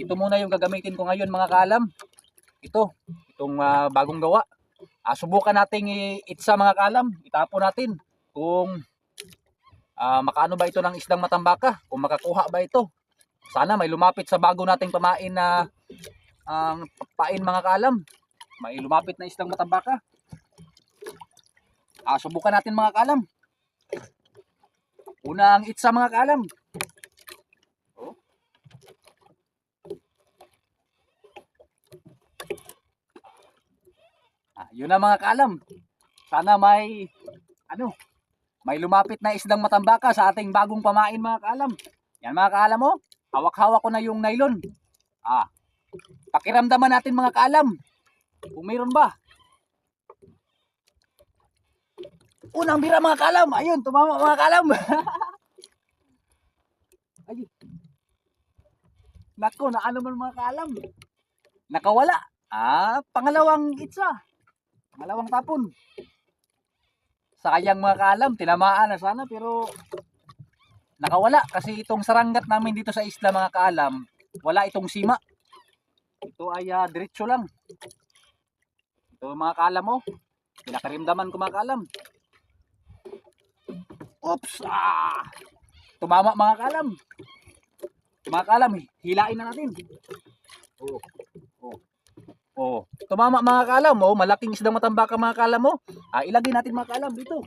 ito muna yung gagamitin ko ngayon mga kaalam. Ito, itong ah, bagong gawa. Ah, subukan nating itsa mga kaalam. Itapon natin kung ah, makaano ba ito ng isdang matambaka, kung makakuha ba ito. Sana may lumapit sa bago nating pamain na ang pain mga kaalam. May lumapit na isdang matambaka. Ah, subukan natin mga kaalam. Unang itsa mga kaalam. Ah, yun na mga kaalam. Sana may ano, may lumapit na isdang matambaka sa ating bagong pamain mga kaalam. Yan mga kaalam mo, hawak-hawak ko na yung nylon. Ah, pakiramdaman natin mga kaalam. Kung mayroon ba. Unang bira mga kaalam. Ayun, tumama mga kaalam. Ayun. Nako, na ano man mga kaalam. Nakawala. Ah, pangalawang itsa. Pangalawang tapon. Sayang mga kaalam, tinamaan na sana pero nakawala kasi itong saranggat namin dito sa isla mga kaalam, wala itong sima. Ito ay ah, diretso lang. Ito mga kaalam mo. Pinakarimdaman ko mga kaalam. Oops! Ah! Tumama mga kaalam. Mga kaalam, hilain na natin. Oh. Oh. Oh. Tumama mga kaalam, oh, malaking isdang matambaka mga kaalam mo. Ah, ilagay natin mga kaalam dito.